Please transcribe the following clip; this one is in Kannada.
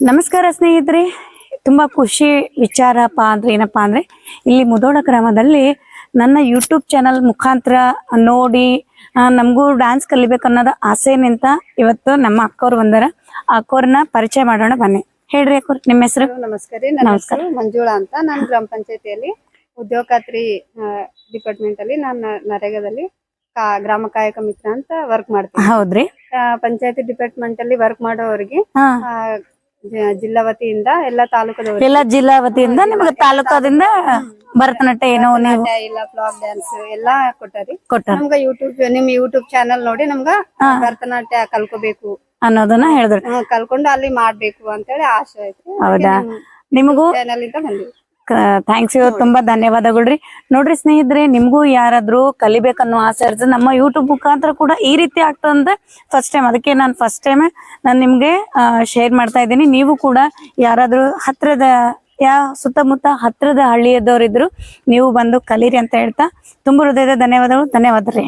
ನಮಸ್ಕಾರ ಸ್ನೇಹಿತರೆ. ತುಂಬಾ ಖುಷಿ ವಿಚಾರಪ್ಪ ಅಂದ್ರೆ ಏನಪ್ಪಾ ಅಂದ್ರೆ ಇಲ್ಲಿ ಮುದೋಳ ಗ್ರಾಮದಲ್ಲಿ ನನ್ನ ಯೂಟ್ಯೂಬ್ ಚಾನಲ್ ಮುಖಾಂತರ ನೋಡಿ ನಮಗೂ ಡ್ಯಾನ್ಸ್ ಕಲಿಬೇಕನ್ನೋದು ಆಸೆ ನಿಂತ ಇವತ್ತು ನಮ್ಮ ಅಕ್ಕವ್ರು ಬಂದಾರ. ಅಕ್ಕವ್ರನ್ನ ಪರಿಚಯ ಮಾಡೋಣ ಬನ್ನಿ. ಹೇಳ್ರಿ ಅಕ್ಕವ್ರ ನಿಮ್ಮ ಹೆಸರು? ನಮಸ್ಕಾರ ರೀ. ನನ್ನ ಹೆಸರು ಮಂಜುಳಾ ಅಂತ. ನಾನು ಗ್ರಾಮ ಪಂಚಾಯತಿಯಲ್ಲಿ ಉದ್ಯೋಗ ಖಾತ್ರಿ ಡಿಪಾರ್ಟ್ಮೆಂಟ್ ಅಲ್ಲಿ ನಾನು ನರೇಗಾದಲ್ಲಿ ಕಾ- ಗ್ರಾಮ ಕಾಯಕ ಮಿತ್ರ ಅಂತ ವರ್ಕ್ ಮಾಡ್ತೀನಿ. ಹೌದ್ರಿ. ಪಂಚಾಯತಿ ಡಿಪಾರ್ಟ್ಮೆಂಟ್ ಅಲ್ಲಿ ವರ್ಕ್ ಮಾಡೋರಿಗೆ ಹಾ. ಆ, ಜ- ಜಿಲ್ಲಾ ವತಿಯಿಂದ ಎಲ್ಲಾ ತಾಲೂಕದವರು ಎಲ್ಲ ಜಿಲ್ಲಾ ವತಿಯಿಂದ ನಿಮ್ಗೆ ತಾಲೂಕಾದಿಂದ ಭರತನಾಟ್ಯ ಏನೋ ನೀವು ಇಲ್ಲ ಫ್ಲಾಕ್ ಡ್ಯಾನ್ಸ್ ಎಲ್ಲಾ ಕೊಟ್ಟಾರಿ. ಕೊಟ್ಟಾರ. ನಮ್ಗ ಯೂಟ್ಯೂಬ್ ನಿಮ್ ಯೂಟ್ಯೂಬ್ ಚಾನೆಲ್ ನೋಡಿ ನಮ್ಗ ಭರತನಾಟ್ಯ ಕಲ್ಕೋಬೇಕು. ಅನ್ನೋದನ್ನ ಹೇಳಿದ್ರು. ಕಲ್ಕೊಂಡು ಅಲ್ಲಿ ಮಾಡ್ಬೇಕು ಅಂತೇಳಿ ಆಸೆ ಐತಿ ಹೌದಾ? ನಿಮಗೂ ಚಾನೆಲ್ ಇಂದ ಬಂದಿವಿ. ಥ್ಯಾಂಕ್ಸ್ ಯು ತುಂಬಾ ಧನ್ಯವಾದಗಳು ರೀ ನೋಡ್ರಿ ಸ್ನೇಹಿತರೆ ನಿಮ್ಗೂ ಯಾರಾದ್ರೂ ಕಲಿಬೇಕನ್ನೋ ಆಸೆ ಇರ್ತದೆ ನಮ್ಮ ಯೂಟ್ಯೂಬ್ ಮುಖಾಂತರ ಕೂಡ ಈ ರೀತಿ ಆಗ್ತದಂದ್ರೆ ಫಸ್ಟ್ ಟೈಮ್ ಅದಕ್ಕೆ ನಾನು ಫಸ್ಟ್ ಟೈಮ್ ನಾನು ನಿಮ್ಗೆ ಶೇರ್ ಮಾಡ್ತಾ ಇದ್ದೀನಿ. ನೀವು ಕೂಡ ಯಾರಾದ್ರೂ ಹತ್ರದ ಯಾ ಸುತ್ತಮುತ್ತ ಹತ್ರದ ಹಳ್ಳಿಯದವರಿದ್ರು ನೀವು ಬಂದು ಕಲೀರಿ ಅಂತ ಹೇಳ್ತಾ ತುಂಬ ಹೃದಯದ ಧನ್ಯವಾದಗಳು ಧನ್ಯವಾದ ರೀ